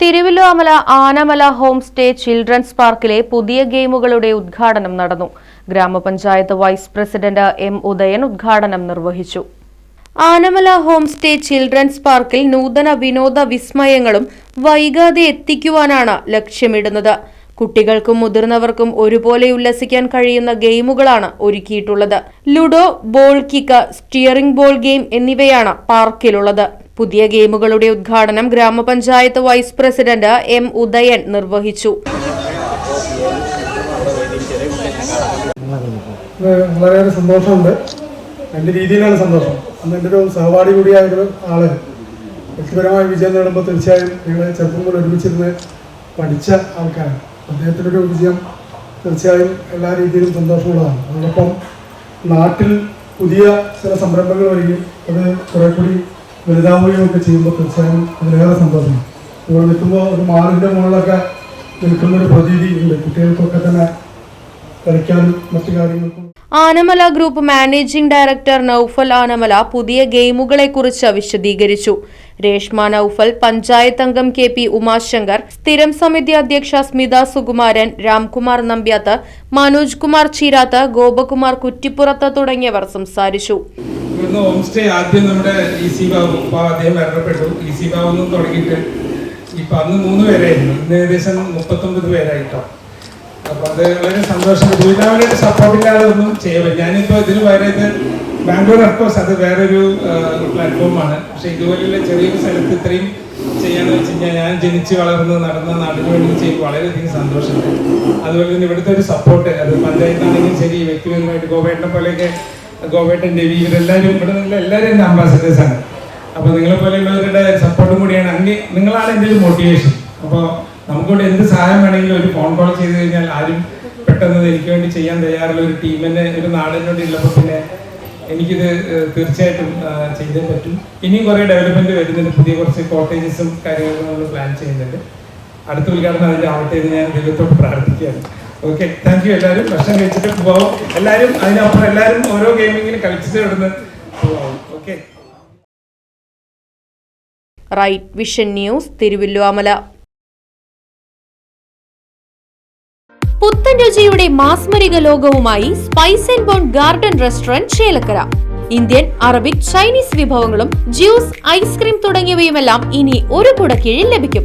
Thiruvilwamala Anamala home stay children's പാർക്കിലെ പുതിയ ഗെയിമുകളുടെ ഉദ്ഘാടനം നടന്നു. ഗ്രാമപഞ്ചായത്ത് വൈസ് പ്രസിഡന്റ് എം ഉദയൻ ഉദ്ഘാടനം നിർവഹിച്ചു. ആനമല ഹോം സ്റ്റേ ചിൽഡ്രൻസ് പാർക്കിൽ നൂതന വിനോദ വിസ്മയങ്ങളും വൈകാതെ എത്തിക്കുവാനാണ് ലക്ഷ്യമിടുന്നത്. കുട്ടികൾക്കും മുതിർന്നവർക്കും ഒരുപോലെ ഉല്ലസിക്കാൻ കഴിയുന്ന ഗെയിമുകളാണ് ഒരുക്കിയിട്ടുള്ളത്. Ludo ball kick steering ball game എന്നിവയാണ് പാർക്കിലുള്ളത്. പുതിയ ഗെയിമുകളുടെ ഉദ്ഘാടനം ഗ്രാമപഞ്ചായത്ത് വൈസ് പ്രസിഡന്റ് എം ഉദയൻ നിർവഹിച്ചു. വളരെയേറെ സന്തോഷമുണ്ട്. എന്റെ രീതിയിലാണ് സന്തോഷം. അന്ന് എന്റെ ഒരു സഹപാഠി കൂടിയായ ഒരു ആൾ. വ്യക്തിപരമായ വിജയം നേടുമ്പോൾ തീർച്ചയായും ഞങ്ങൾ ചെറുപ്പം മുതൽ ഒരുമിച്ചിരുന്ന് പഠിച്ച ആൾക്കാരാണ്. അദ്ദേഹത്തിന്റെ ഒരു വിജയം തീർച്ചയായും എല്ലാ രീതിയിലും സന്തോഷമുള്ളതാണ്. അതോടൊപ്പം നാട്ടിൽ പുതിയ ചില സംരംഭങ്ങൾ വരികയും അത് കുറേ കൂടി വലുതാവുകയും ചെയ്യുമ്പോൾ തീർച്ചയായും അതിലേറെ സന്തോഷമാണ് ഇവിടെ നിൽക്കുമ്പോൾ ഒരു മാറിന്റെ മുകളിലൊക്കെ നിൽക്കുന്ന ഒരു പ്രതീതി ഉണ്ട്. കുട്ടികൾക്കൊക്കെ തന്നെ കളിക്കാനും മറ്റു കാര്യങ്ങൾക്കും. Anamala group managing director Noufal Anamala പുതിയ ഗെയിമുകളെക്കുറിച്ച് വിശദീകരിച്ചു. രേഷ്മ നൌഫൽ പഞ്ചായത്ത് അംഗം കെ പി ഉമാശങ്കർ സ്ഥിരം സമിതി അധ്യക്ഷ സ്മിത സുകുമാരൻ രാംകുമാർ നമ്പ്യാത്ത് മനോജ് കുമാർ ചീരാത്ത് ഗോപകുമാർ കുറ്റിപ്പുറത്ത് തുടങ്ങിയവർ സംസാരിച്ചു. ഇവിടുന്ന് ഹോം സ്റ്റേ ആദ്യം നമ്മുടെ ഇ സി ബാബു. ഇപ്പോൾ അദ്ദേഹം മരണപ്പെട്ടു. ഇ സി ബാബു നിന്ന് തുടങ്ങിയിട്ട് ഇപ്പം അന്ന് മൂന്ന് പേരായിരുന്നു. ഇന്ന് ഏകദേശം മുപ്പത്തൊമ്പത് പേരായിട്ടോ. അപ്പോൾ അത് വളരെ സന്തോഷം. ദുരിതാവിന്റെ സപ്പോർട്ടില്ലാതെ ഒന്നും ചെയ്യാൻ ഞാനിപ്പോൾ ഇതിന് പകരം ഇത് ബാംഗ്ലൂർ അഫ്കോഴ്സ് അത് വേറൊരു പ്ലാറ്റ്ഫോമാണ് പക്ഷേ ഇതുപോലെയുള്ള ചെറിയൊരു സ്ഥലത്ത് ഇത്രയും ചെയ്യാന്ന് വെച്ച് കഴിഞ്ഞാൽ ഞാൻ ജനിച്ച് വളർന്ന് നടന്ന നാടിന് വേണ്ടി ചെയ്യുമ്പോൾ വളരെയധികം സന്തോഷമുണ്ട്. അതുപോലെ തന്നെ ഇവിടുത്തെ ഒരു സപ്പോർട്ട് അത് പഞ്ചായത്താണെങ്കിലും ശരി വ്യക്തിപരമായിട്ട് ഗോപേട്ടനെ പോലെയൊക്കെ ഗോവേട്ടൻ രവി ഇവരെല്ലാവരും ഇവിടെ നിങ്ങൾ എല്ലാവരും എന്റെ അംബാസഡേഴ്സാണ് അപ്പോൾ നിങ്ങളെ പോലെയുള്ളവരുടെ സപ്പോർട്ടും കൂടിയാണ്. അങ്ങ് നിങ്ങളാണ് എന്റെ ഒരു മോട്ടിവേഷൻ അപ്പോൾ നമുക്കിവിടെ എന്ത് സഹായം വേണമെങ്കിലും ഒരു ഫോൺ കോൾ ചെയ്ത് കഴിഞ്ഞാൽ ആരും പെട്ടെന്ന് എനിക്ക് വേണ്ടി ചെയ്യാൻ തയ്യാറുള്ള ഒരു ടീമിനെ ഒരു നാടിനോട് ഉള്ളപ്പോൾ പിന്നെ എനിക്കിത് തീർച്ചയായിട്ടും ചെയ്തേ പറ്റും. ഇനിയും കുറേ ഡെവലപ്മെന്റ് വരുന്നുണ്ട്. പുതിയ കുറച്ച് കോട്ടേജസും കാര്യങ്ങളും നമ്മൾ പ്ലാൻ ചെയ്യുന്നുണ്ട്. അടുത്ത ഉദ്ഘാടനം അതിന്റെ ആവട്ടെ എന്ന് ഞാൻ ദൈവത്തോട് പ്രാർത്ഥിക്കുകയാണ്. ഓക്കെ താങ്ക് യു എല്ലാവരും. ഭക്ഷണം കഴിച്ചിട്ട് പോവാം. എല്ലാവരും അതിനപ്പുറം എല്ലാവരും ഓരോ ഗെയിമിങ്ങിന് കളിച്ചിട്ട് ഇവിടുന്ന് പോവാം. Okay right vision news Thiruvilwamala പുത്തൻ രുചിയുടെ മാസ്മരിക ലോകവുമായി spice and bone garden restaurant Chelakkara Indian Arabic Chinese വിഭവങ്ങളും ജ്യൂസ് ഐസ്ക്രീം തുടങ്ങിയവയുമെല്ലാം ഇനി ഒരു കുടക്കീഴിൽ ലഭിക്കും.